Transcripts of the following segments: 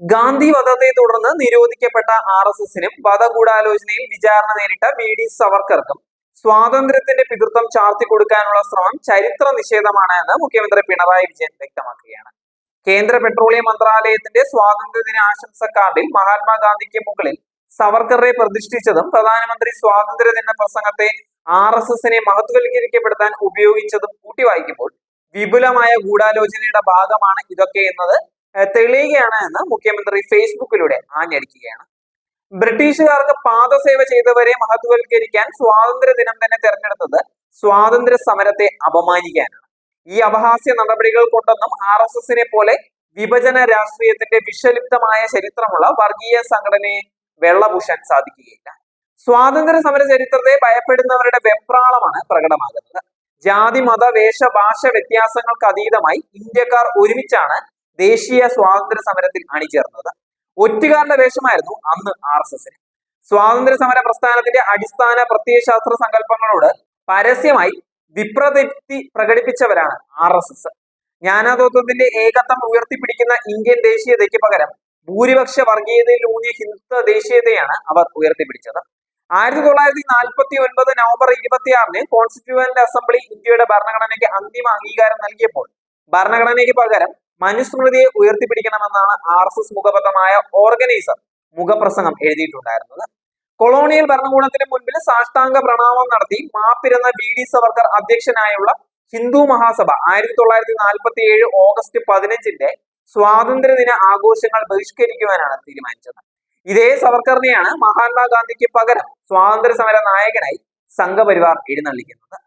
ഗാന്ധി വധത്തെ തുടർന്ന് നിരോധിക്കപ്പെട്ട R S എസിനും വധഗൂഢാലോചനയിൽ വിചാരണ നേരിട്ട വി ഡി സവർക്കർക്കും സ്വാതന്ത്ര്യത്തിന്റെ പിതൃത്വം ചാർത്തി കൊടുക്കാനുള്ള ശ്രമം ചരിത്ര നിഷേധമാണ് എന്ന് മുഖ്യമന്ത്രി പിണറായി വിജയൻ വ്യക്തമാക്കുകയാണ്. കേന്ദ്ര പെട്രോളിയം മന്ത്രാലയത്തിന്റെ സ്വാതന്ത്ര്യദിന ആശംസ കാർഡിൽ മഹാത്മാഗാന്ധിക്ക് മുകളിൽ സവർക്കറെ പ്രതിഷ്ഠിച്ചതും പ്രധാനമന്ത്രി സ്വാതന്ത്ര്യദിന പ്രസംഗത്തെ ആർ എസ് എസിനെ മഹത്വവൽക്കരിക്കപ്പെടുത്താൻ ഉപയോഗിച്ചതും കൂട്ടിവായിക്കുമ്പോൾ വിപുലമായ ഗൂഢാലോചനയുടെ ഭാഗമാണ് ഇതൊക്കെ എന്നത് തെളിയുകയാണ് എന്ന് മുഖ്യമന്ത്രി ഫേസ്ബുക്കിലൂടെ ആഞ്ഞടിക്കുകയാണ്. ബ്രിട്ടീഷുകാർക്ക് പാദസേവ ചെയ്തവരെ മഹത്വവൽക്കരിക്കാൻ സ്വാതന്ത്ര്യ ദിനം തന്നെ തെരഞ്ഞെടുത്തത് സ്വാതന്ത്ര്യ സമരത്തെ അപമാനിക്കാനാണ്. ഈ അപഹാസ്യ നടപടികൾ കൊണ്ടൊന്നും ആർ എസ് എസിനെ പോലെ വിഭജന രാഷ്ട്രീയത്തിന്റെ വിഷലിപ്തമായ ചരിത്രമുള്ള വർഗീയ സംഘടനയെ വെള്ളപൂശാൻ സാധിക്കുകയില്ല. സ്വാതന്ത്ര്യ സമര ചരിത്രത്തെ ഭയപ്പെടുന്നവരുടെ വെപ്രാളമാണ് പ്രകടമാകുന്നത്. ജാതി മത വേഷ ഭാഷ വ്യത്യാസങ്ങൾക്ക് അതീതമായി ഇന്ത്യക്കാർ ഒരുമിച്ചാണ് ദേശീയ സ്വാതന്ത്ര്യ സമരത്തിൽ അണിചേർന്നത്. ഒറ്റുകാരുടെ വേഷമായിരുന്നു അന്ന് ആർ എസ് എസിന്. സ്വാതന്ത്ര്യ സമര പ്രസ്ഥാനത്തിന്റെ അടിസ്ഥാന പ്രത്യയശാസ്ത്ര സങ്കല്പങ്ങളോട് പരസ്യമായി വിപ്രതിപ്തി പ്രകടിപ്പിച്ചവരാണ് ആർ എസ് എസ്. ജ്ഞാനതത്വത്തിന്റെ ഏകത്വം ഉയർത്തിപ്പിടിക്കുന്ന ഇന്ത്യൻ ദേശീയതയ്ക്ക് പകരം ഭൂരിപക്ഷ വർഗീയതയിൽ ഊന്നിയ ഹിന്ദുത്വ ദേശീയതയാണ് അവർ ഉയർത്തിപ്പിടിച്ചത്. ആയിരത്തി തൊള്ളായിരത്തി നാൽപ്പത്തി ഒൻപത് നവംബർ ഇരുപത്തിയാറിന് കോൺസ്റ്റിറ്റ്യൂവന്റ് അസംബ്ലി ഇന്ത്യയുടെ ഭരണഘടനയ്ക്ക് അന്തിമ അംഗീകാരം നൽകിയപ്പോൾ ഭരണഘടനയ്ക്ക് പകരം മനുസ്മൃതിയെ ഉയർത്തിപ്പിടിക്കണമെന്നാണ് ആർ എസ് എസ് മുഖപത്രമായ ഓർഗനൈസർ മുഖപ്രസംഗം എഴുതിയിട്ടുണ്ടായിരുന്നത്. കൊളോണിയൽ ഭരണകൂടത്തിന് മുൻപിൽ സാഷ്ടാംഗ പ്രണാമം നടത്തി മാപ്പിരുന്ന ബി ഡി സവർക്കർ അധ്യക്ഷനായുള്ള ഹിന്ദു മഹാസഭ ആയിരത്തി തൊള്ളായിരത്തി നാൽപ്പത്തി ഏഴ് ഓഗസ്റ്റ് പതിനഞ്ചിന്റെ സ്വാതന്ത്ര്യദിന ആഘോഷങ്ങൾ ബഹിഷ്കരിക്കുവാനാണ് തീരുമാനിച്ചത്. ഇതേ സവർക്കറിനെയാണ് മഹാത്മാഗാന്ധിക്ക് പകരം സ്വാതന്ത്ര്യ സമര നായകനായി സംഘപരിവാർ എഴുന്നള്ളിക്കുന്നത്.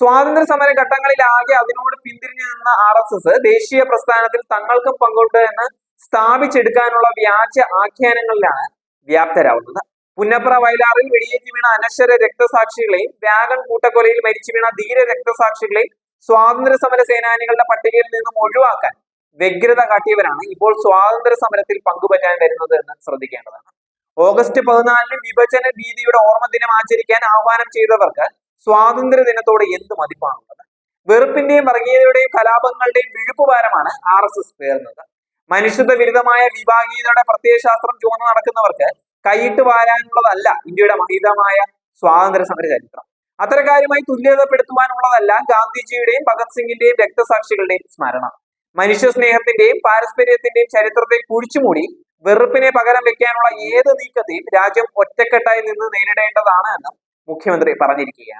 സ്വാതന്ത്ര്യ സമര ഘട്ടങ്ങളിൽ ആകെ അതിനോട് പിന്തിരിഞ്ഞു നിന്ന ആർ എസ് എസ് ദേശീയ പ്രസ്ഥാനത്തിൽ തങ്ങൾക്കും പങ്കുണ്ട് എന്ന് സ്ഥാപിച്ചെടുക്കാനുള്ള വ്യാജ ആഖ്യാനങ്ങളിലാണ് വ്യാപ്തരാവുന്നത്. പുന്നപ്ര വയലാറിൽ വെടിയേറ്റ് വീണ അനശ്വര രക്തസാക്ഷികളെയും വ്യാഗൻ കൂട്ടക്കൊലയിൽ മരിച്ചു വീണ ധീര രക്തസാക്ഷികളെയും സ്വാതന്ത്ര്യ സമര സേനാനികളുടെ പട്ടികയിൽ നിന്നും ഒഴിവാക്കാൻ വ്യഗ്രത കാട്ടിയവരാണ് ഇപ്പോൾ സ്വാതന്ത്ര്യ സമരത്തിൽ പങ്കുപറ്റാൻ വരുന്നത് എന്ന് ശ്രദ്ധിക്കേണ്ടതാണ്. ഓഗസ്റ്റ് പതിനാലിന് വിഭജന ഭീതിയുടെ ഓർമ്മ ദിനം ആചരിക്കാൻ ആഹ്വാനം ചെയ്തവർക്ക് സ്വാതന്ത്ര്യ ദിനത്തോട് എന്ത് മതിപ്പാണുള്ളത്? വെറുപ്പിന്റെയും വർഗീയതയുടെയും കലാപങ്ങളുടെയും വിഴുപ്പുഭാരമാണ് ആർ എസ് എസ് പേർന്നത് മനുഷ്യത്വ വിരുദ്ധമായ വിഭാഗീയതയുടെ പ്രത്യയശാസ്ത്രം ചുവന്ന് നടക്കുന്നവർക്ക് കൈയിട്ട് വാരാനുള്ളതല്ല ഇന്ത്യയുടെ മഹിതമായ സ്വാതന്ത്ര്യ സമര ചരിത്രം. അത്തരക്കാരുമായി തുല്യതപ്പെടുത്തുവാനുള്ളതല്ല ഗാന്ധിജിയുടെയും ഭഗത് സിംഗിന്റെയും രക്തസാക്ഷികളുടെയും സ്മരണ. മനുഷ്യ സ്നേഹത്തിന്റെയും പാരസ്പര്യത്തിന്റെയും ചരിത്രത്തെ കുഴിച്ചുമൂടി വെറുപ്പിനെ പകരം വെക്കാനുള്ള ഏത് നീക്കത്തെയും രാജ്യം ഒറ്റക്കെട്ടായി നിന്ന് നേരിടേണ്ടതാണ് എന്ന് മുഖ്യമന്ത്രി പറഞ്ഞിരിക്കുകയാണ്.